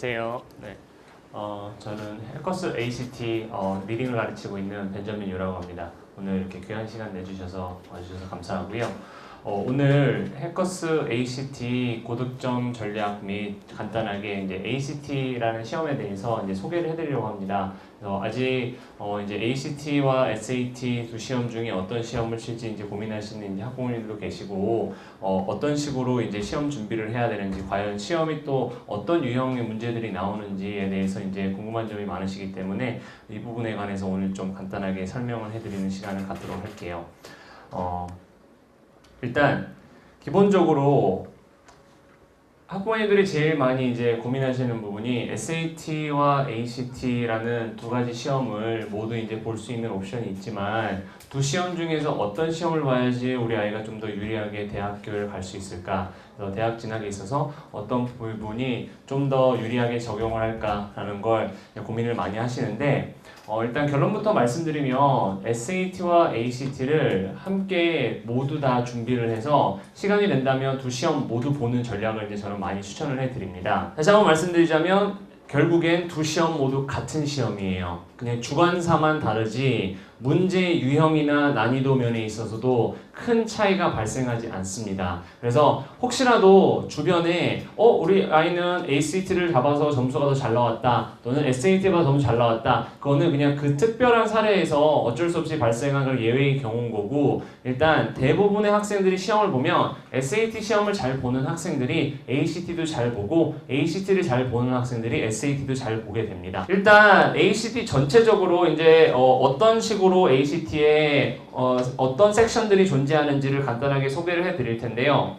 안녕하세요. 네. 어, 저는 해커스 ACT 어, 리딩을 가르치고 있는 벤저민 유라고 합니다. 오늘 이렇게 귀한 시간 내주셔서 와주셔서 감사하고요. 어, 오늘 해커스 ACT 고득점 전략 및 간단하게 이제 ACT라는 시험에 대해서 이제 소개를 해드리려고 합니다. 그래서 아직 어, 이제 ACT와 SAT 두 시험 중에 어떤 시험을 칠지 이제 고민하시는 이제 학부모님들도 계시고 어, 어떤 식으로 이제 시험 준비를 해야 되는지 과연 시험이 또 어떤 유형의 문제들이 나오는지에 대해서 이제 궁금한 점이 많으시기 때문에 이 부분에 관해서 오늘 좀 간단하게 설명을 해드리는 시간을 갖도록 할게요. 어, 일단 기본적으로 학부모님들이 제일 많이 이제 고민하시는 부분이 SAT와 ACT라는 두 가지 시험을 모두 이제 볼 수 있는 옵션이 있지만 두 시험 중에서 어떤 시험을 봐야지 우리 아이가 좀 더 유리하게 대학교를 갈 수 있을까? 그래서 대학 진학에 있어서 어떤 부분이 좀 더 유리하게 적용을 할까라는 걸 고민을 많이 하시는데 어, 일단 결론부터 말씀드리면 SAT와 ACT를 함께 모두 다 준비를 해서 시간이 된다면 두 시험 모두 보는 전략을 이제 저는 많이 추천을 해드립니다. 다시 한번 말씀드리자면 결국엔 두 시험 모두 같은 시험이에요. 그냥 주관사만 다르지 문제 유형이나 난이도 면에 있어서도 큰 차이가 발생하지 않습니다. 그래서 혹시라도 주변에 어 우리 아이는 ACT를 잡아서 점수가 더 잘 나왔다 또는 SAT가 더잘 나왔다 그거는 그냥 그 특별한 사례에서 어쩔 수 없이 발생한 그 예외의 경우인 거고 일단 대부분의 학생들이 시험을 보면 SAT 시험을 잘 보는 학생들이 ACT도 잘 보고 ACT를 잘 보는 학생들이 SAT도 잘 보게 됩니다. 일단 ACT 전체적으로 이제 어, 떤 식으로 ACT에 어, 어떤 섹션들이 존재 하는지를 간단하게 소개를 해드릴 텐데요.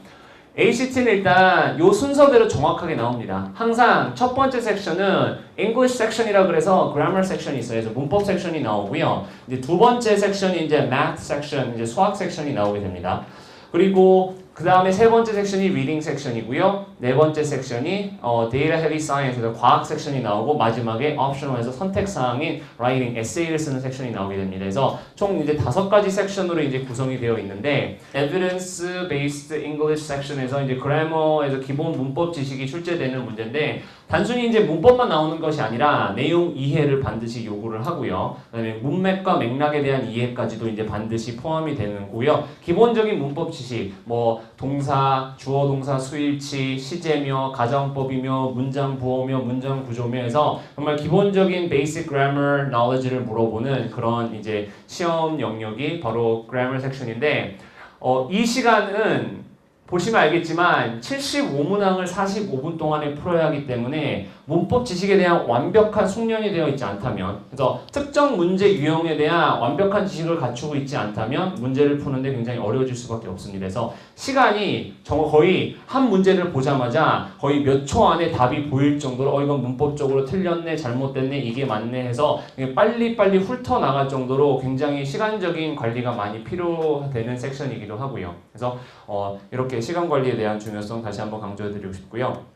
ACT는 일단 요 순서대로 정확하게 나옵니다. 항상 첫 번째 섹션은 English 섹션이라 그래서 Grammar 섹션이 있어요. 그래서 문법 섹션이 나오고요. 이제 두 번째 섹션이 이제 Math 섹션, 이제 수학 섹션이 나오게 됩니다. 그리고 그 다음에 세 번째 섹션이 Reading 섹션이고요. 네 번째 섹션이 어, Data Heavy Science에서 과학 sektion이 나오고 마지막에 Optional에서 선택 사항인 Writing, Essay를 쓰는 섹션이 나오게 됩니다. 그래서 총 이제 다섯 가지 섹션으로 이제 구성이 되어 있는데 Evidence Based English 섹션에서 이제 Grammar에서 기본 문법 지식이 출제되는 문제인데 단순히 이제 문법만 나오는 것이 아니라 내용 이해를 반드시 요구를 하고요. 그다음에 문맥과 맥락에 대한 이해까지도 이제 반드시 포함이 되는 고요. 기본적인 문법 지식, 뭐 동사, 주어 동사 수일치, 시제며, 가정법이며, 문장 부호며, 문장 구조며 해서 정말 기본적인 basic grammar knowledge를 물어보는 그런 이제 시험 영역이 바로 grammar 섹션인데 어, 이 시간은 보시면 알겠지만 75문항을 45분 동안에 풀어야 하기 때문에 문법 지식에 대한 완벽한 숙련이 되어 있지 않다면 그래서 특정 문제 유형에 대한 완벽한 지식을 갖추고 있지 않다면 문제를 푸는데 굉장히 어려워질 수밖에 없습니다. 그래서 시간이 거의 한 문제를 보자마자 거의 몇 초 안에 답이 보일 정도로 어 이건 문법적으로 틀렸네 잘못됐네 이게 맞네 해서 빨리빨리 훑어 나갈 정도로 굉장히 시간적인 관리가 많이 필요되는 섹션이기도 하고요. 그래서 어 이렇게 시간 관리에 대한 중요성 다시 한번 강조해 드리고 싶고요.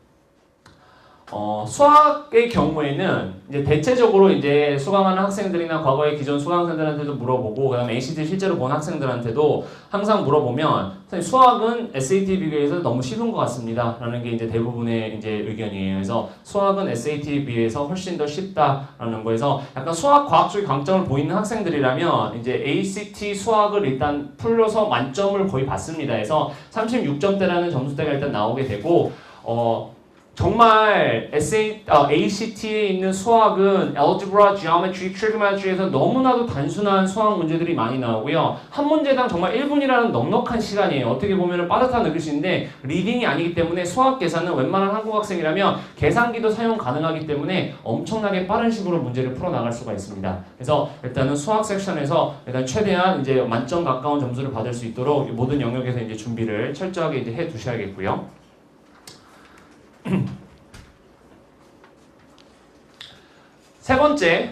어, 수학의 경우에는 이제 대체적으로 이제 수강하는 학생들이나 과거의 기존 수강생들한테도 물어보고 그다음에 ACT 실제로 본 학생들한테도 항상 물어보면 수학은 SAT 비교해서 너무 쉬운 것 같습니다라는 게 이제 대부분의 이제 의견이에요. 그래서 수학은 SAT에 비해서 훨씬 더 쉽다라는 거에서 약간 수학 과학 쪽의 강점을 보이는 학생들이라면 이제 ACT 수학을 일단 풀려서 만점을 거의 받습니다. 그래서 36점대라는 점수대가 일단 나오게 되고 어 정말 SA, 어, ACT에 있는 수학은 algebra, geometry, trigonometry에서 너무나도 단순한 수학 문제들이 많이 나오고요. 한 문제당 정말 1분이라는 넉넉한 시간이에요. 어떻게 보면 빠듯하 느낄 수 있는데 리딩이 아니기 때문에 수학 계산은 웬만한 한국 학생이라면 계산기도 사용 가능하기 때문에 엄청나게 빠른 식으로 문제를 풀어 나갈 수가 있습니다. 그래서 일단은 수학 섹션에서 일단 최대한 이제 만점 가까운 점수를 받을 수 있도록 모든 영역에서 이제 준비를 철저하게 이제 해 두셔야겠고요. 세 번째,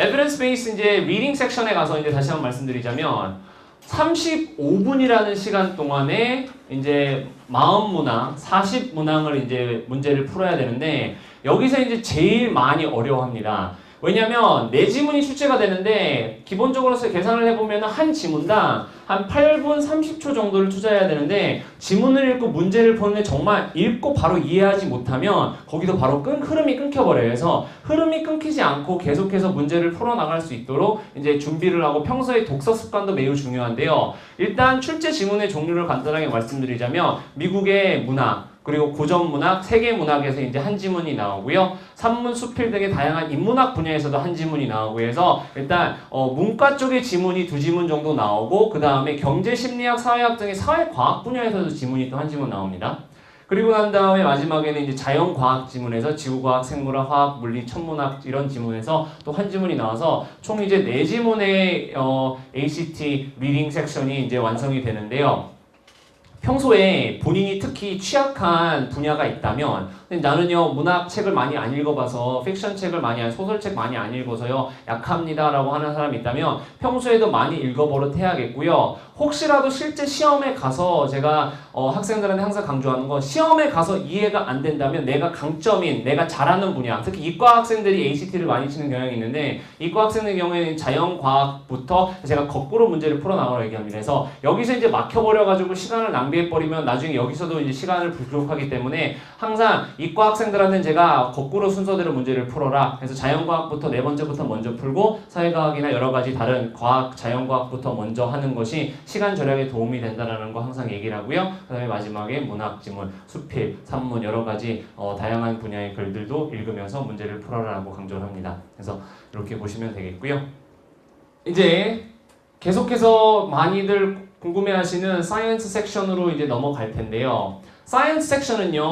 evidence based 이제 reading 섹션에 가서 이제 다시 한번 말씀드리자면 35분이라는 시간 동안에 이제 40문항, 40 문항을 이제 문제를 풀어야 되는데 여기서 이제 제일 많이 어려워합니다. 왜냐면 네 지문이 출제가 되는데 기본적으로 계산을 해보면 한 지문당 한 8분 30초 정도를 투자해야 되는데 지문을 읽고 문제를 푸는데 정말 읽고 바로 이해하지 못하면 거기서 바로 끈 흐름이 끊겨버려요. 그래서 흐름이 끊기지 않고 계속해서 문제를 풀어나갈 수 있도록 이제 준비를 하고 평소에 독서 습관도 매우 중요한데요. 일단 출제 지문의 종류를 간단하게 말씀드리자면 미국의 문학 그리고 고전 문학, 세계 문학에서 이제 한 지문이 나오고요. 산문, 수필 등의 다양한 인문학 분야에서도 한 지문이 나오고 해서 일단 어, 문과 쪽의 지문이 두 지문 정도 나오고 그 다음에 경제, 심리학, 사회학 등의 사회과학 분야에서도 지문이 또 한 지문 나옵니다. 그리고 난 다음에 마지막에는 이제 자연과학 지문에서 지구과학, 생물학, 화학, 물리, 천문학 이런 지문에서 또 한 지문이 나와서 총 이제 네 지문의 어, ACT 리딩 섹션이 이제 완성이 되는데요. 평소에 본인이 특히 취약한 분야가 있다면 나는요 문학 책을 많이 안 읽어봐서 픽션 책을 많이 안 소설책 많이 안 읽어서요 약합니다라고 하는 사람이 있다면 평소에도 많이 읽어버릇 해야겠고요 혹시라도 실제 시험에 가서 제가 어, 학생들한테 항상 강조하는 건 시험에 가서 이해가 안 된다면 내가 강점인 내가 잘하는 분야 특히 이과 학생들이 ACT를 많이 치는 경향이 있는데 이과 학생의 경우에는 자연과학부터 제가 거꾸로 문제를 풀어나가라고 얘기합니다 그래서 여기서 이제 막혀버려가지고 시간을 낭비해버리면 나중에 여기서도 이제 시간을 부족하기 때문에 항상 이과 학생들한테는 제가 거꾸로 순서대로 문제를 풀어라. 그래서 자연과학부터 네 번째부터 먼저 풀고 사회과학이나 여러 가지 다른 과학, 자연과학부터 먼저 하는 것이 시간 절약에 도움이 된다는 거 항상 얘기를 하고요. 그다음에 마지막에 문학, 지문, 수필, 산문 여러 가지 어, 다양한 분야의 글들도 읽으면서 문제를 풀어라라고 강조를 합니다. 그래서 이렇게 보시면 되겠고요. 이제 계속해서 많이들 궁금해하시는 사이언스 섹션으로 이제 넘어갈 텐데요. 사이언스 섹션은요.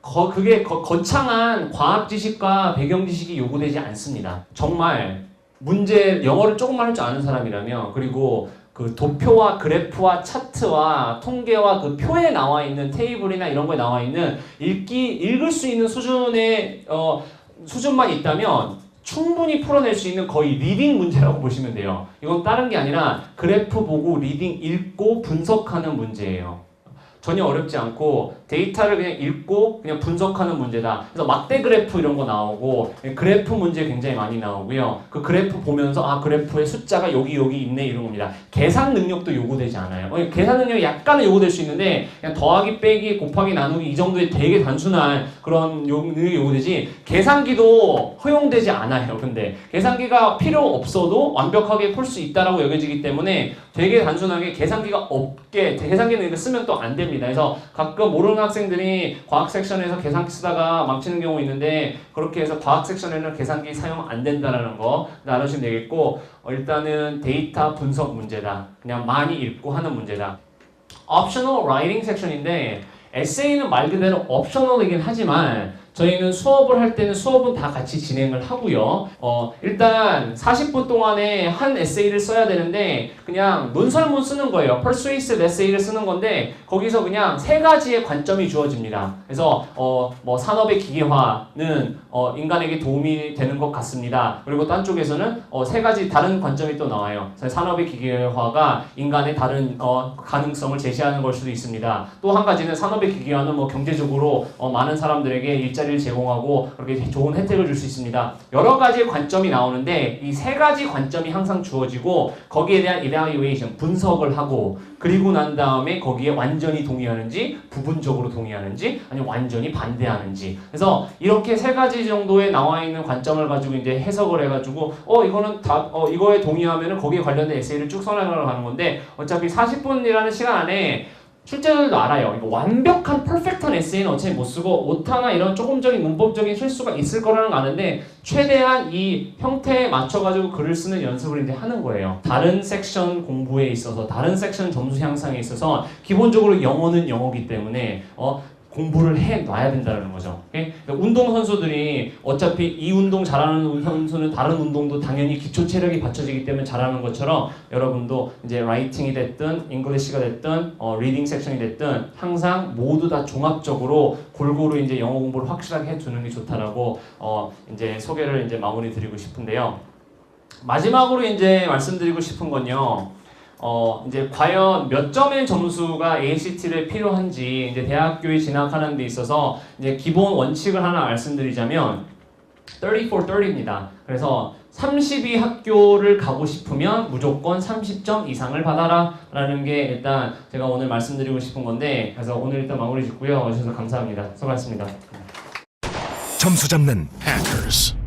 거, 그게 거, 거창한 과학 지식과 배경 지식이 요구되지 않습니다. 정말 문제 영어를 조금만 할 줄 아는 사람이라면 그리고 그 도표와 그래프와 차트와 통계와 그 표에 나와 있는 테이블이나 이런 거에 나와 있는 읽기 읽을 수 있는 수준의 어, 수준만 있다면 충분히 풀어낼 수 있는 거의 리딩 문제라고 보시면 돼요. 이건 다른 게 아니라 그래프 보고 리딩 읽고 분석하는 문제예요. 전혀 어렵지 않고 데이터를 그냥 읽고 그냥 분석하는 문제다. 그래서 막대 그래프 이런 거 나오고 그래프 문제 굉장히 많이 나오고요. 그 그래프 보면서 아 그래프의 숫자가 여기 여기 있네 이런 겁니다. 계산 능력도 요구되지 않아요. 어, 계산 능력이 약간은 요구될 수 있는데 그냥 더하기 빼기 곱하기 나누기 이 정도의 되게 단순한 그런 능력이 요구되지 계산기도 허용되지 않아요. 근데 계산기가 필요 없어도 완벽하게 풀 수 있다라고 여겨지기 때문에 되게 단순하게 계산기가 없게 계산기는 쓰면 또 안 됩니다. 그래서 가끔 모르는 학생들이 과학 섹션에서 계산기 쓰다가 망치는 경우 있는데 그렇게 해서 과학 섹션에는 계산기 사용 안 된다라는 거 알아주시면 되겠고 어, 일단은 데이터 분석 문제다. 그냥 많이 읽고 하는 문제다. optional writing 섹션인데 에세이는 말 그대로 옵셔널이긴 하지만 저희는 수업을 할 때는 수업은 다 같이 진행을 하고요. 어, 일단 40분 동안에 한 에세이를 써야 되는데 그냥 논설문 쓰는 거예요. persuasive 에세이를 쓰는 건데 거기서 그냥 세 가지의 관점이 주어집니다. 그래서 어, 뭐 산업의 기계화는 어, 인간에게 도움이 되는 것 같습니다. 그리고 딴 쪽에서는 어, 세 가지 다른 관점이 또 나와요. 산업의 기계화가 인간의 다른 어, 가능성을 제시하는 걸 수도 있습니다. 또 한 가지는 산업의 기계화는 뭐 경제적으로 어, 많은 사람들에게 일자 일자리를 제공하고 그렇게 좋은 혜택을 줄 수 있습니다. 여러 가지 관점이 나오는데 이 세 가지 관점이 항상 주어지고 거기에 대한 evaluation 분석을 하고 그리고 난 다음에 거기에 완전히 동의하는지 부분적으로 동의하는지 아니면 완전히 반대하는지 그래서 이렇게 세 가지 정도에 나와 있는 관점을 가지고 이제 해석을 해가지고 어 이거는 다 어 이거에 동의하면은 거기에 관련된 에세이를 쭉 써나가는 건데 어차피 40분이라는 시간 안에 출제자들도 알아요. 이거 완벽한 퍼펙트한 에세이는 어차피 못 쓰고 오타나 이런 조금적인 문법적인 실수가 있을 거라는 거 아는데 최대한 이 형태에 맞춰가지고 글을 쓰는 연습을 이제 하는 거예요. 다른 섹션 공부에 있어서 다른 섹션 점수 향상에 있어서 기본적으로 영어는 영어기 때문에 어 공부를 해 놔야 된다는 거죠. 그러니까 운동 선수들이 어차피 이 운동 잘하는 선수는 다른 운동도 당연히 기초 체력이 받쳐지기 때문에 잘하는 것처럼 여러분도 이제 라이팅이 됐든 잉글리시가 됐든 어, 리딩 섹션이 됐든 항상 모두 다 종합적으로 골고루 이제 영어 공부를 확실하게 해두는 게 좋다라고 어, 이제 소개를 이제 마무리 드리고 싶은데요. 마지막으로 이제 말씀드리고 싶은 건요. 어, 이제 과연 몇 점의 점수가 ACT를 필요한지 이제 대학교에 진학하는 데 있어서 이제 기본 원칙을 하나 말씀드리자면 30 for 30입니다. 그래서 32 학교를 가고 싶으면 무조건 30점 이상을 받아라 라는 게 일단 제가 오늘 말씀드리고 싶은 건데 그래서 오늘 일단 마무리 짓고요. 와주셔서 감사합니다. 수고하셨습니다. 점수 잡는 Hackers.